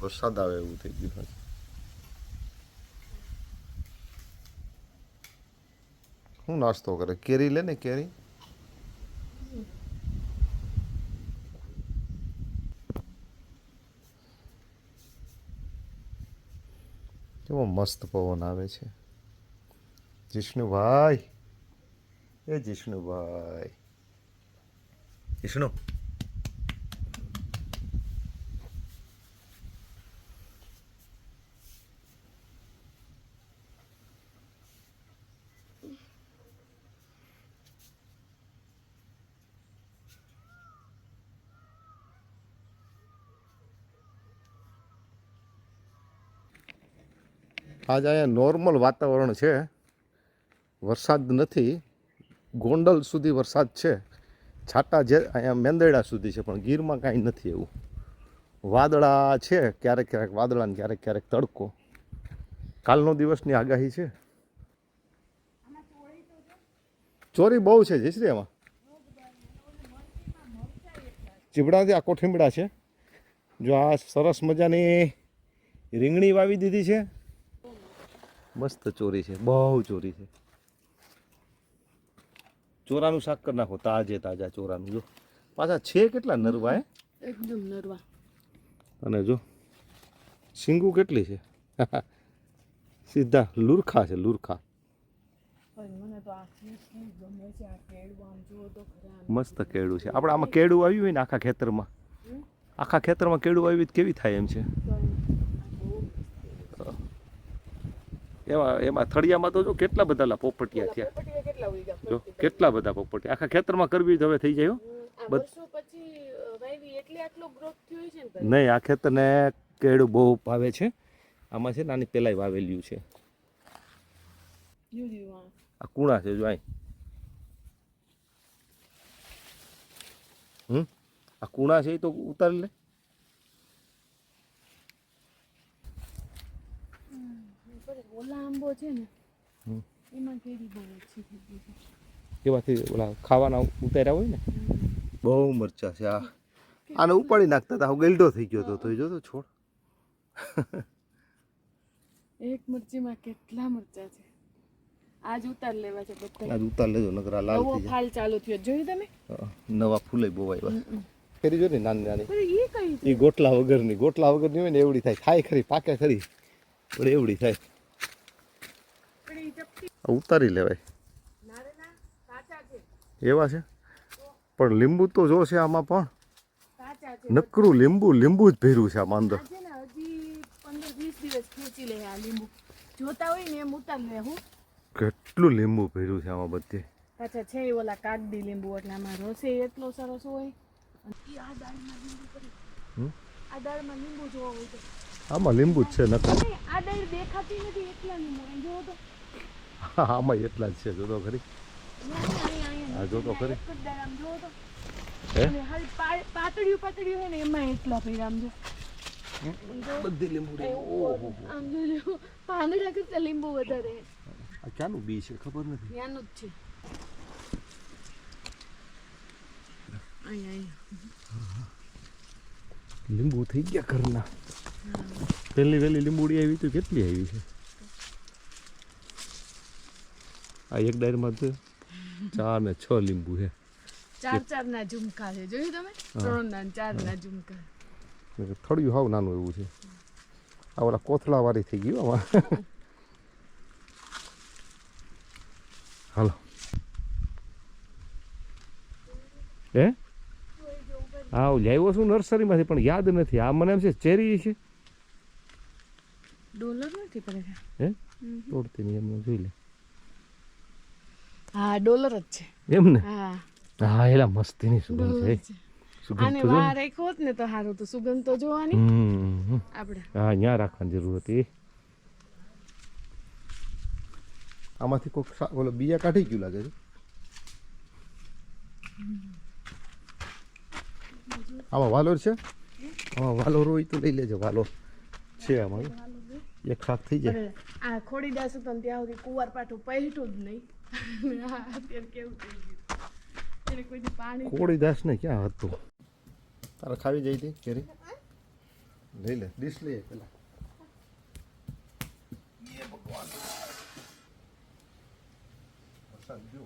વરસાદ આવે એવું થઈ ગયું હોય શું નાસ્તો કરે? કેરી લે ને કેરી? કેવો મસ્ત પવન આવે છે. જિષ્ણુભાઈ. એ જિષ્ણુભાઈ. જિષ્ણુ. આજ અહીંયા નોર્મલ વાતાવરણ છે. વરસાદ નથી. ગોંડલ સુધી વરસાદ છે. છાટા જે અહીંયા મેંદરડા સુધી છે, પણ ગીરમાં કાંઈ નથી એવું. વાદળા છે, ક્યારેક ક્યારેક વાદળાને ક્યારેક ક્યારેક તડકો. કાલનો દિવસની આગાહી છે. ચોરી બહુ છે, જયશ્રી એમાં ચીબડાથી આખો ઠીમડા છે. જો આ સરસ મજાની રીંગણી વાવી દીધી છે. મસ્ત ચોરી છે બહુ ચોરી છે. ચોરાનું શાક કરી નાખો તાજે તાજા ચોરાનું. જો પાછા છે કેટલા નરવા હે? એકદમ નરવા. અને જો સિંગુ કેટલી છે? સીધા લુરખા છે લુરખા. મસ્ત કેળું છે. આપણે આમાં કેળું આવ્યું હોય ને આખા ખેતરમાં? આખા ખેતરમાં કેળું આવ્યું કેવી થાય એમ છે તો આ બહુ એમાં એમાં થળિયામાં તો જો કેટલા બધા લા પોપટિયા થયા? પોપટીયા કેટલા ઉઈ ગયા? જો કેટલા બધા પોપટિયા? આખા ખેતરમાં કરવી હવે થઈ જાય નહીં આ ખેતરને કેળું બહુ ભાવે છે. આમાં છે ને આની પેલાય વાવેલ્યું છે. આ કુણા છે જો અહીં હમ? આ કુણા છે એ તો ઉતારી લે પણ ઓલા આંબો છે ને એમાં કેરી બહુ ઓછી થઈ ગઈ છે. એમાંથી ઓલા ખાવાના ઉતાર્યા હોય ને? બહુ મરચા છે આ. આને ઉપાડી નાખતા હતા હું ગેલડો થઈ ગયો હતો તો જો તો છોડ. એક મરચીમાં કેટલા મરચા છે? આજ ઉતાર લેવા છે બધા આજ ઉતાર લેજો નકરા લાલ થઈ જાય. ફાલ ચાલુ થયો જોયું તમે? નવા ફૂલે બહુ આવ્યા ફેરી જો ને નાની નાની. એ કઈ એ ગોટલા વગરની ગોટલા વગરની હોય ને એવડી થાય. થાય ખરી પાકે ખરી પણ એવડી થાય. ઉતારી લેવાય. એવા છે? પણ લીંબુ તો જો છે આમાં પણ. નકરું લીંબુ લીંબુ જ ભર્યું છે આમાં અંદર. કેટલું લીંબુ ભર્યું છે આમાં બધે. પાછા છે એ ઓલા કાગડી લીંબુ એટલે આમાં રસે એટલો સરસ હોય. આમાં લીંબુ જ છે નકર. આ દાળ દેખાતી નથી એટલા લીંબુ. જોવો તો આમાં એટલા જ છે જો તો ખરી હા અહીંયા, અહીંયા. જો તો ખરી. ને એમાં એટલા પૈડા આમ જો બધી લીંબુડી ઓહો આમ જોજો પાંદડા લીંબુ વધારે ક્યાંનું બી છે ખબર નથી ત્યાંનું જ છે લીંબુ થઈ ગયા ઘરના પહેલી વહેલી લીંબુડી આવી તો કેટલી આવી છે આ એક ડાયરમાં તો ચાર ને છ લીંબુ છે. ચાર ચાર ના ઝુમકા છે. જોયું તમે? ત્રણ ના ચાર ના ઝુમકા થળિયું હાવ નાનું એવું છે. આ ઓલા કોથળા વાળી થઈ ગયું આમાં. હાલો. હે? હા હું લાવ્યો છું નર્સરીમાંથી પણ યાદ નથી. આ મને એમ છે ચેરી છે. ડોલર નથી પડે? હે? તોડતી નહીં એમને જોઈ લે. હા ડોલર જ છે. એમ ને હા. હા એલા મસ્તીની સુગંધ છે. આને તો વાર રાખ્યો હોત ને તો સારું તો સુગંધ તો જોવાની. આપણે. હા અહીંયા રાખવાની જરૂર હતી. આમાંથી કોઈક સા- ઓલો બીજા કાઢી ગયું લાગે છે. આમાં વાલોર છે? આમાં વાલોર હોય તો લઈ લેજો. વાલોર છે આમાં. એક શાક થઈ જાય. આ ખોડી દાસ તો ત્યાં સુધી કુવાર પાઠું પહેર્યું જ નહીં. કોળી દાસ ને ક્યાં હતું? તારે ખાવી જઈ હતી કેરી? લઈ લે, ડીશ લઈએ પેલા. ભગવાન. વરસાદ જો.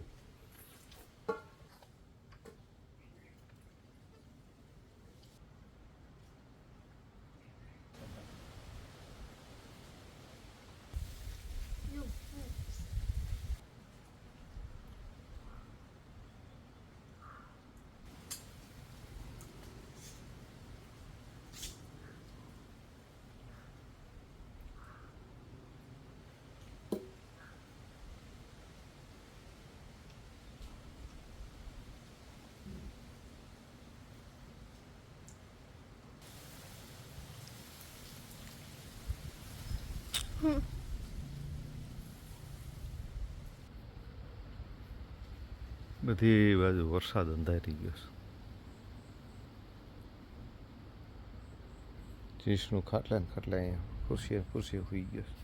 બધી બાજુ વરસાદ અંધારી ગયો છે. ચીસનું ખાટલા ને ખાટલા અહીંયા ખુરશીએ ખુરશી હોઈ ગયો છે.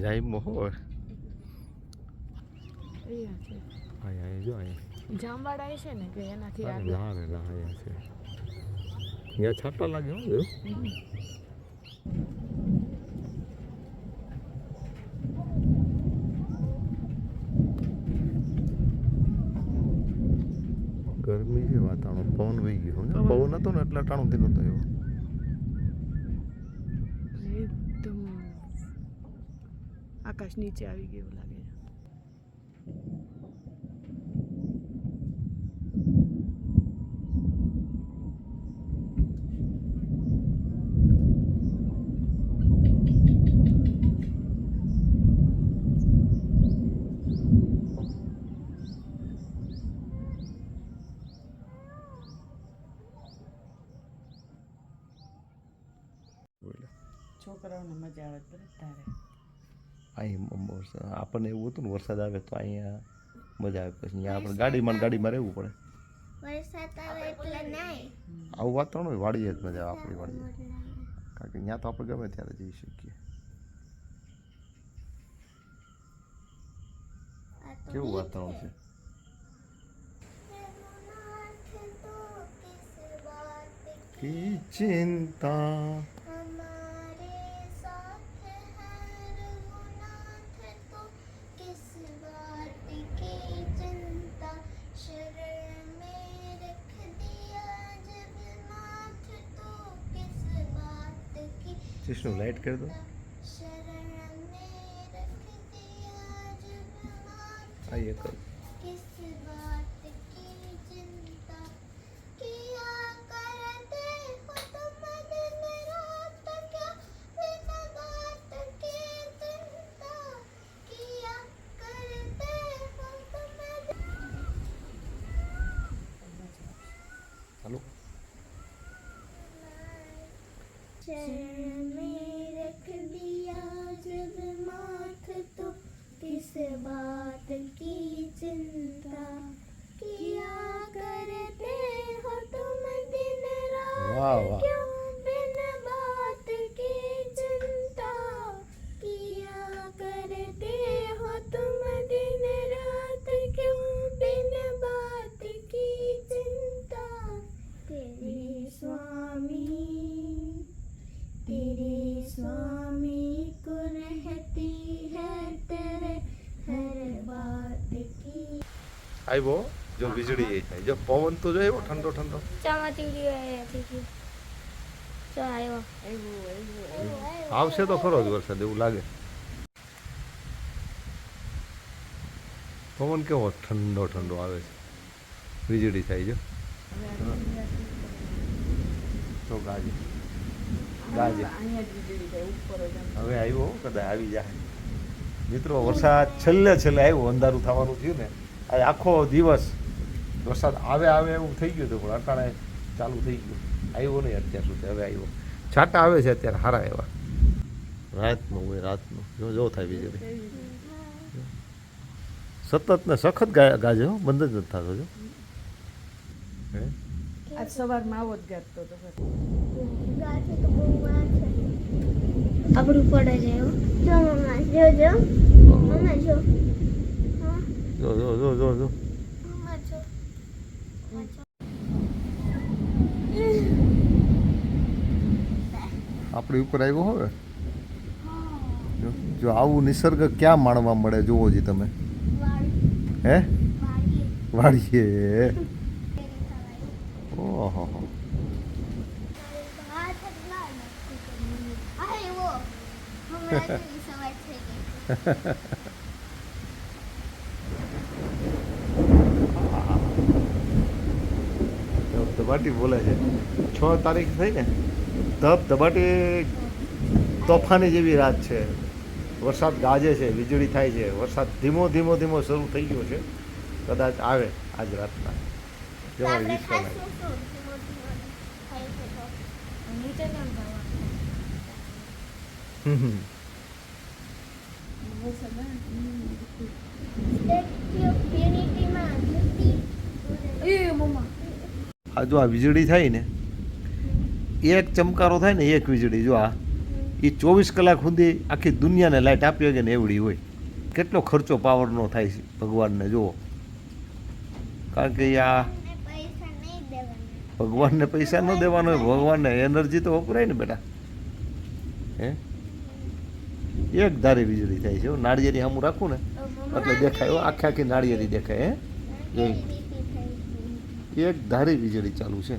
જાય મોહો અહીંયા છે અહીંયા જો અહીંયા જામવાડા છે ને કે એનાથી આગળ. ના રે અહીંયા છે. અહીંયા છાંટા લાગે હો એવું? ગરમી છે વાતાવરણ પવન વહી ગયો? પવન. હતો ને એટલે અટાણુંથી નહોતો થયો. એકદમ આકાશ નીચે આવી ગયું લાગે છે છોકરાઓને મજા આવે વધારે અહીં આપણને એવું હતું ને વરસાદ આવે તો અહીંયા મજા આવે પછી. અહીંયા આપણે ગાડીમાં ગાડીમાં રહેવું પડે. આવું વાતાવરણ હોય વાડીએ જ મજા આવે આપણી વાડીએ. કારણ કે ત્યાં તો આપણે ગમે ત્યારે જઈ શકીએ. કેવું વાતાવરણ છે. ચિંતા? जिष्णु लाइट कर दो शरण में रख दिया जब नाथ आइए करो આવ્યો જો વીજળી થાય. જો પવન તો જો એવો ઠંડો ઠંડો. આવ્યો. આવશે તો ખરો જ વરસાદ એવું લાગે. પવન કેવો ઠંડો ઠંડો આવે છે. વીજળી થાય જો. તો ગાજે. ગાજે. હવે આવ્યો કદાચ આવી જાય. મિત્રો વરસાદ છેલ્લે છેલ્લે આવ્યો અંધારું થવાનું થયું ને. આખો દિવસ વરસાદ આવે આવે એવું થઈ ગયું હતું પણ અટાણે ચાલુ થઈ ગયું. આવ્યો નહીં અત્યાર સુધી હવે આવ્યો. છાંટા આવે છે અત્યારે હારા એવા. રાતનું હોય રાતનું. જો જો થાય વીજળી સતત ને સખત ગાજે હો બંધ જ નથી થતો જો. આજ સવારમાં આવો જ ગાજતો હતો આપણું પડે છે જો જો જો જો જો આપણી ઉપર આવ્યો હવે? જો જો આવું નિસર્ગ ક્યાં માણવા મળે જુઓ જી તમે. હે? વાળીએ ઓહો. હો ધબ ધબાટી બોલે છે. છ તારીખ થઈ ને ધબ ધબાટી તોફાની જેવી રાત છે. વરસાદ ગાજે છે વીજળી થાય છે. વરસાદ ધીમો ધીમો ધીમો શરૂ થઈ ગયો છે. કદાચ આવે આજ રાતના. જવા વિશ્વાસ નીચે કેમ જવાનું? હમ હમ. એ મમ્મા. આ જો આ વીજળી થાય ને એક ચમકારો થાય ને એક વીજળી. જો આ એ ચોવીસ કલાક સુધી આખી દુનિયાને લાઇટ આપી શકે ને એવડી હોય. કેટલો ખર્ચો પાવરનો થાય છે ભગવાનને, જુઓ. કારણ કે આ ભગવાનને પૈસા ન દેવાનો હોય, ભગવાનને એનર્જી તો વપરાય ને બેટા. હે? એક ધારી વીજળી થાય છે. નાળિયેરી સામું રાખું ને, એટલે દેખાય. આખે આખી નાળિયેરી દેખાય, હે? જોઈ એક ધારી વીજળી ચાલુ છે.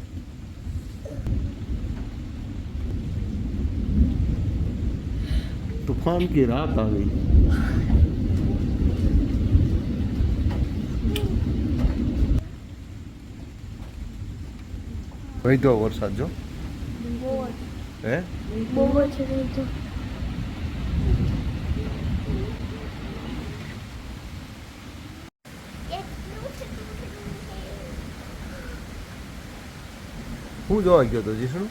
તૂફાન કી રાત આ ગઈ. વૈધો વરસાદ જો? હે? બહુ છે હું જોવા ગયો તો જીશું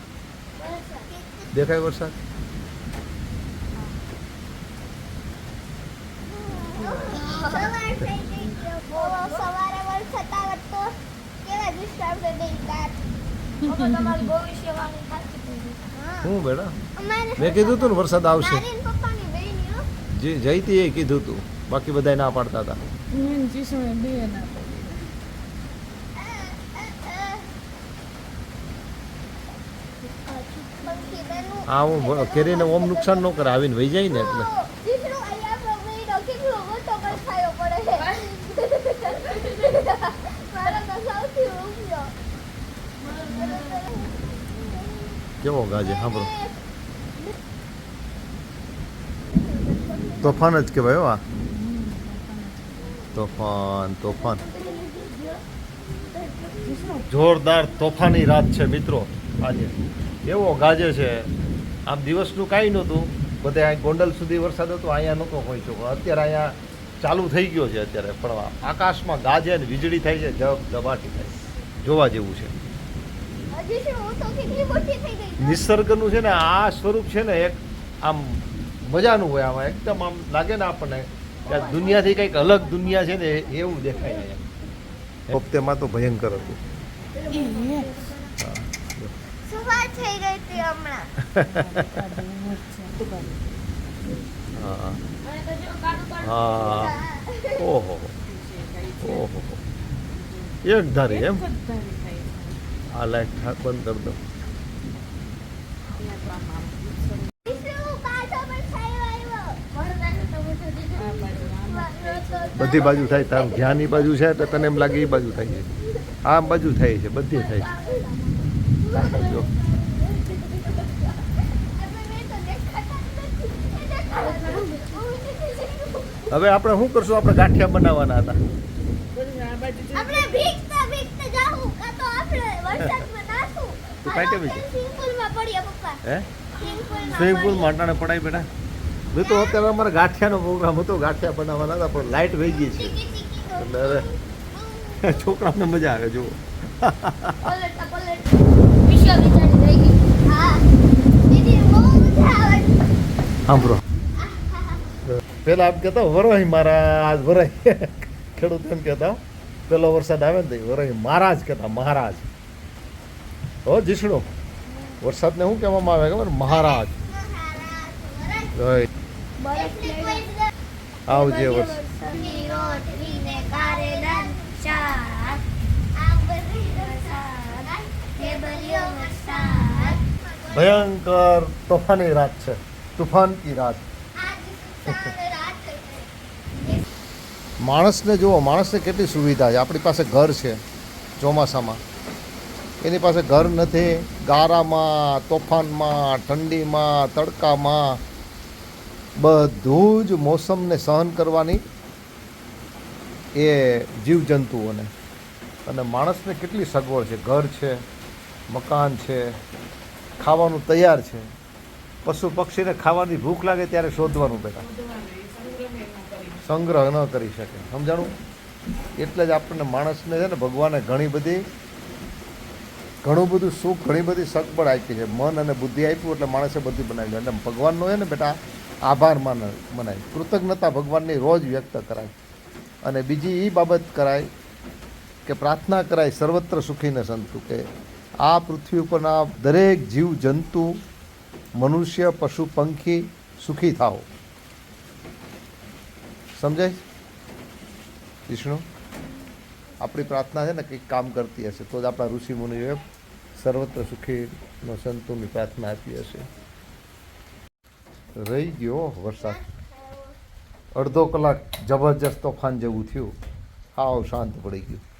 દેખાય વરસાદ? હું. બેટા? મેં કીધું તું ને વરસાદ આવશે. મારી ને પપ્પાની બેની હો જે જઈતી એ કીધું તું. બાકી બધા ના પાડતા હતા. આ હું કેરીને ઓમ નુકસાન ન કરે, આવીને વહી જાય ને એટલે. કેવો ગાજે, સાંભળો. તોફાન જ કહેવાય આ. તોફાન તોફાન. જોરદાર તોફાની રાત છે મિત્રો આજે. એવો ગાજે છે. આમ દિવસનું કાંઈ નહોતું. બધે અહીં ગોંડલ સુધી વરસાદ હતો અહીંયા નહોતો હોય છો અત્યારે અહીંયા ચાલુ થઈ ગયો છે અત્યારે પણ આકાશમાં ગાજે ને વીજળી થાય છે જબ દબાટી થાય. જોવા જેવું છે. હજી શું હું તો કેટલી મોટી થઈ ગઈ છું. નિસર્ગનું છે ને આ સ્વરૂપ છે ને એક આમ મજાનું હોય આમાં. એકદમ આમ લાગે ને આપણને કે આ દુનિયાથી કંઈક અલગ દુનિયા છે ને એવું દેખાય અહીંયા હપ્તેમાં તો ભયંકર હતું. સવાર થઈ ગઈ હતી હમણાં. ઓહો. ઓહો. એક ધારી એમ? આ લાઈટ બંધ કરી દો. બધી બાજુ થાય, તાર ધ્યાનની બાજુ છે તો તને એમ લાગે એ બાજુ થાય છે. આમ બાજુ થાય છે, બધી થાય છે. હવે આપણે શું કરશું? આપણે ગાંઠિયા બનાવવાના હતા? સ્વિમિંગ પુલ માટાને પડાય બેટા. મેં તો અત્યારે અમારે ગાંઠિયાનો પ્રોગ્રામ હતો ગાંઠિયા બનાવવાના હતા પણ લાઇટ વહી ગઈ છે. એટલે છોકરાઓને મજા આવે જુઓ. સાંભળો. પેલા આમ કહેતા વરોહી મારા આજ વરાય ખેડૂત એમ કહેતા પેલો વરસાદ આવે ને તો વરાય મહારાજ કહેતા મહારાજ. હો જીષ્ણુ વરસાદને શું કહેવામાં આવે ખબર? મહારાજ. મહારાજ. આવજે વર્ષની રોટલી ને કારેલાનું શાક આ બધી વરસાદ ને બલિયો વરસાદ ભયંકર તોફાની રાત છે. તુફાન કી રાત. માણસને જુઓ, માણસને કેટલી સુવિધા છે. આપણી પાસે ઘર છે ચોમાસામાં. એની પાસે ઘર નથી. ગારામાં, તોફાનમાં, ઠંડીમાં, તડકામાં બધું જ મોસમને સહન કરવાની એ જીવજંતુઓને. અને માણસને કેટલી સગવડ છે. ઘર છે. મકાન છે, ખાવાનું તૈયાર છે. પશુ પક્ષીને ખાવાની ભૂખ લાગે ત્યારે શોધવાનું બેટા. સંગ્રહ ન કરી શકે. સમજાણું? એટલે જ આપણને માણસને છે ને ભગવાને ઘણી બધી, ઘણું બધું સુખ, ઘણી બધી સગવડ આપી છે. મન અને બુદ્ધિ આપ્યું એટલે માણસે બધું બનાવ્યું એટલે ભગવાનનો છે ને બેટા, આભાર માન, મનાય. કૃતજ્ઞતા ભગવાનની રોજ વ્યક્ત કરાય. અને બીજી એ બાબત કરાય કે પ્રાર્થના કરાય, સર્વત્ર સુખીને સંતુ કે આ પૃથ્વી ઉપરના દરેક જીવ, જંતુ, મનુષ્ય, પશુ, પંખી સુખી થાઓ. સમજાય? વિષ્ણુ, આપણી પ્રાર્થના છે ને કંઈક કામ કરતી હશે, તો જ આપણા ઋષિ મુનિઓએ સર્વત્ર સુખીનો સંતોની પ્રાર્થના આપી હશે. રહી ગયો વરસાદ. અડધો કલાક જબરજસ્ત તોફાન જેવું થયું. હાવ શાંત પડી ગયું.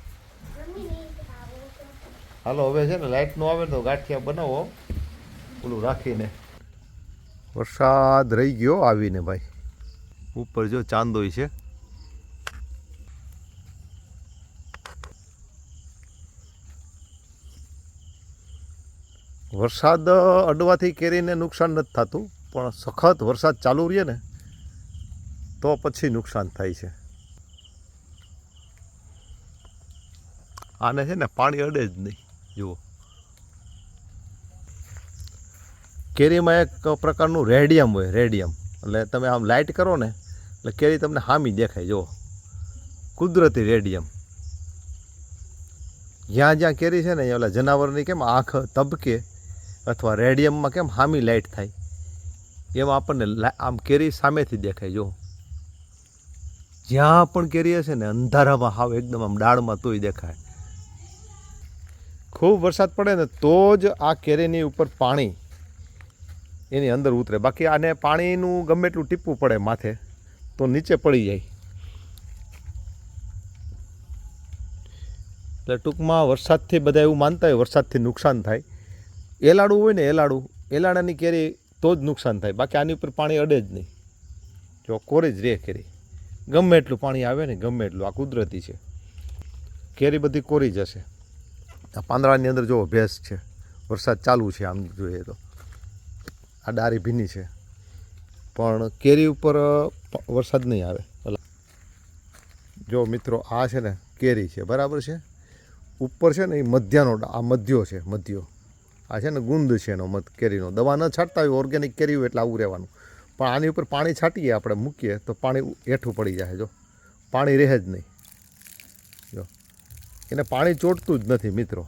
હાલો, હવે છે ને લાઇટ નો આવે તો ગાંઠિયા બનાવો. ઓલું રાખીને. વરસાદ રહી ગયો આવીને ભાઈ. ઉપર જો ચાંદોય છે. વરસાદ અડવાથી કેરીને નુકસાન નથી થતું, પણ સખત વરસાદ ચાલુ રહે ને, તો પછી નુકસાન થાય છે. આને છે ને પાણી અડે જ નહીં. જુઓ. કેરીમાં એક પ્રકારનું રેડિયમ હોય, રેડિયમ. એટલે તમે આમ લાઇટ કરો ને, એટલે કેરી તમને હામી દેખાય, જુઓ. કુદરતી રેડિયમ. જ્યાં જ્યાં કેરી છે ને ઓલા જનાવરની કેમ આંખ તબકે અથવા રેડિયમમાં કેમ હામી લાઇટ થાય. એમાં આપણને આમ કેરી સામેથી દેખાય, જુઓ. જ્યાં પણ કેરી હશે ને, અંધારામાં હાવ એકદમ આમ ડાળમાં તોય દેખાય. ખૂબ વરસાદ પડે ને તો જ આ કેરીની ઉપર પાણી એની અંદર ઉતરે. બાકી આને પાણીનું ગમે એટલું ટીપવું પડે માથે, તો નીચે પડી જાય. એટલે ટૂંકમાં વરસાદથી બધા એવું માનતા હોય, વરસાદથી નુકસાન થાય. એલાડું હોય ને એલાડું, એલાડાની કેરી તો જ નુકસાન થાય. બાકી આની ઉપર પાણી અડે જ નહીં. જો કોરી જ રહે કેરી. ગમે એટલું પાણી આવે ને ગમે એટલું. આ કુદરતી છે. કેરી બધી કોરી જશે પાંદડાની અંદર જો ભેંસ છે, વરસાદ ચાલુ છે આમ જોઈએ તો. આ ડારી ભીની છે. પણ કેરી ઉપર વરસાદ નહીં આવે. જો મિત્રો, આ છે ને કેરી છે, બરાબર છે? ઉપર છે ને એ મધ્યાનો આ મધ્યો છે, મધ્યો. આ છે ને ગુંદ છે એનો મધ, કેરીનો. દવા ન છાંટતા હોય ઓર્ગેનિક કેરી હોય એટલે આવું રહેવાનું. પણ આની ઉપર પાણી છાંટીએ આપણે, મૂકીએ, તો પાણી હેઠું પડી જાય, જો. પાણી રહે જ નહીં. એને પાણી ચોટતું જ નથી મિત્રો.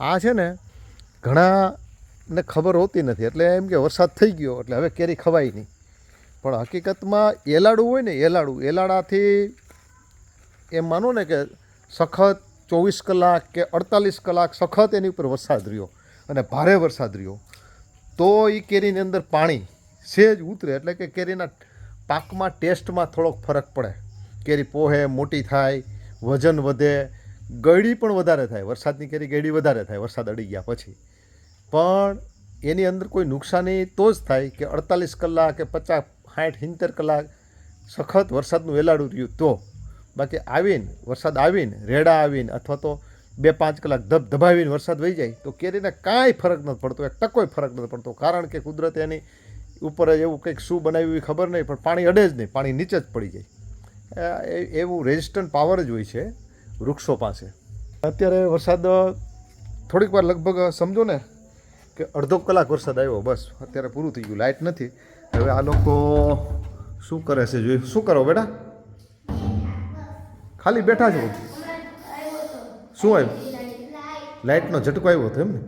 આ છે ને ઘણાને ખબર હોતી નથી. એટલે એમ કે વરસાદ થઈ ગયો, એટલે હવે કેરી ખવાય નહીં. પણ હકીકતમાં એલાડું હોય ને, એલાડું, એલાડાથી એમ માનો ને કે સખત ચોવીસ કલાક કે અડતાલીસ કલાક સખત એની ઉપર વરસાદ રહ્યો અને ભારે વરસાદ રહ્યો, તો એ કેરીની અંદર પાણી સેજ ઉતરે. એટલે કે કેરીના પાકમાં ટેસ્ટમાં થોડોક ફરક પડે. કેરી પોહે, મોટી થાય, વજન વધે ગળી પણ વધારે થાય, વરસાદની કેરી ગળી વધારે થાય, વરસાદ અડી ગયા પછી. પણ એની અંદર કોઈ નુકસાની તો જ થાય કે અડતાલીસ કલાક કે પચાસ, સાઠ, સિત્તેર કલાક સખત વરસાદનું વેલાડું રહ્યું તો. બાકી આવીને, વરસાદ આવીને, રેડા આવીને અથવા તો બે પાંચ કલાક ધબ ધબાવીને વરસાદ વહી જાય તો કેરીને કાંઈ ફરક નથી પડતો, એક ટકોય ફરક નથી પડતો. કારણ કે કુદરત એની ઉપર જ એવું કંઈક શું બનાવ્યું એ ખબર નહીં, પણ પાણી અડે જ નહીં, પાણી નીચે જ પડી જાય. એવું રેઝિસ્ટન્ટ પાવર જ હોય છે. વૃક્ષો પાસે. અત્યારે વરસાદ થોડીક વાર લગભગ સમજો ને કે અડધો કલાક વરસાદ આવ્યો, બસ. અત્યારે પૂરું થઈ ગયું લાઇટ નથી. હવે આ લોકો શું કરે છે જોઈ શું કરો બેટા? ખાલી બેઠા છો? શું આવ્યું? લાઇટનો ઝટકો આવ્યો હતો એમ ને?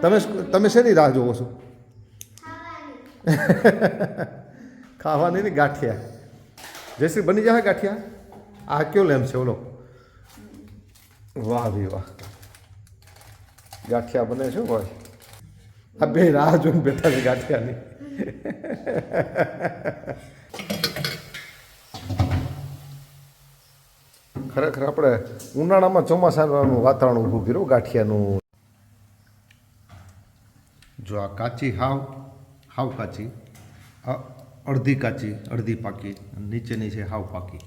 તમે તમે શેની રાહ જોવો છો? ખાવાની ને ગાંઠિયા. જયશ્રી બની જાય ગાંઠિયા? આ કયો લેમ છે, ઓલો? વાહ વી વાહ. ગાંઠિયા બને છે ભાઈ. આ બે રાહ જોઈને બેઠા છે ગાંઠિયાની. ખરેખર આપણે ઉનાળામાં ચોમાસાનું વાતાવરણ ઊભું કર્યું, ગાંઠિયાનું. જો આ કાચી હાવ હાવ કાચી અડધી કાચી, અડધી પાકી, નીચેની છે હાવ પાકી.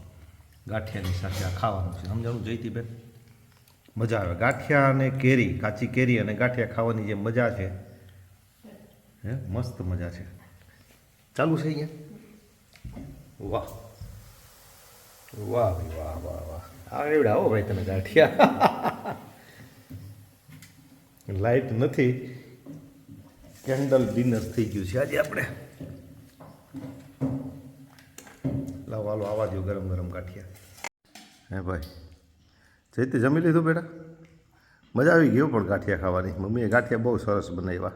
ગાંઠિયાની સાથે આ ખાવાનું છે. સમજાવું? જઈતી બેન મજા આવે. ગાંઠિયા અને કેરી, કાચી કેરી અને ગાંઠિયા ખાવાની જે મજા છે, હે, મસ્ત મજા છે. ચાલુ છે અહીંયા? વાહ. વાહ ભાઈ, વાહ વાહ વાહ. આ એવડા આવો ભાઈ તને ગાંઠિયા. લાઈટ નથી. કેન્ડલ ડિનર થઈ ગયું છે આજે આપણે. લાવો, હાલો, આવા દો ગરમ ગરમ ગાંઠિયા. હે ભાઈ. જઈતે જમી લીધું બેટા? મજા આવી ગયો પણ ગાંઠિયા ખાવાની. મમ્મીએ ગાંઠિયા બહુ સરસ બનાવ્યા.